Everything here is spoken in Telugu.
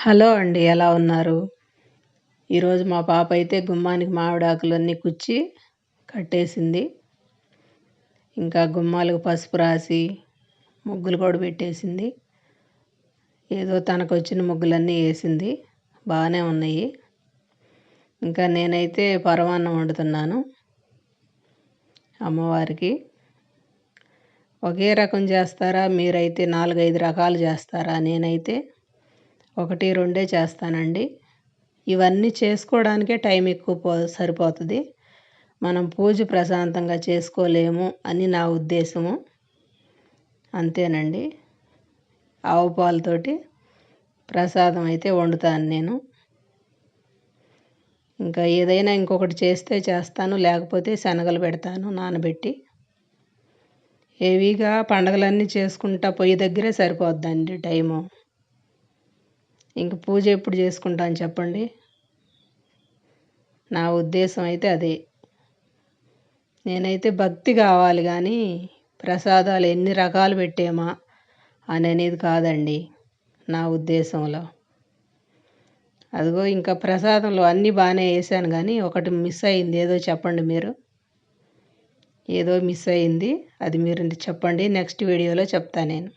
హలో అండి ఎలా ఉన్నారు? ఈరోజు మా పాప అయితే గుమ్మానికి మామిడాకులన్నీ కుచ్చి కట్టేసింది. ఇంకా గుమ్మాలకు పసుపు రాసి ముగ్గులు కూడా పెట్టేసింది. ఏదో తనకు వచ్చిన ముగ్గులన్నీ వేసింది. బాగానే ఉన్నాయి. ఇంకా నేనైతే పరమాన్నం వండుతున్నాను అమ్మవారికి. ఒకే రకం చేస్తారా? మీరైతే నాలుగైదు రకాలు చేస్తారా? నేనైతే ఒకటి రెండే చేస్తానండి. ఇవన్నీ చేసుకోవడానికే టైం ఎక్కువ పో సరిపోతుంది. మనం పూజ ప్రశాంతంగా చేసుకోలేము అని నా ఉద్దేశము. అంతేనండి. ఆవు పాలతోటి ప్రసాదం అయితే వండుతాను నేను. ఇంకా ఏదైనా ఇంకొకటి చేస్తే చేస్తాను లేకపోతే శనగలు పెడతాను నానబెట్టి. హెవీగా పండగలన్నీ చేసుకుంటా పొయ్యి దగ్గరే సరిపోద్దండి టైము. ఇంక పూజ ఎప్పుడు చేసుకుంటాను చెప్పండి. నా ఉద్దేశం అయితే అదే. నేనైతే భక్తి కావాలి కానీ ప్రసాదాలు ఎన్ని రకాలు పెట్టామా అని అనేది కాదండి నా ఉద్దేశంలో. అదిగో ఇంకా ప్రసాదంలో అన్నీ బాగానే వేసాను కానీ ఒకటి మిస్ అయింది. ఏదో చెప్పండి మీరు. ఏదో మిస్ అయింది. అది మీరు చెప్పండి. నెక్స్ట్ వీడియోలో చెప్తాను నేను.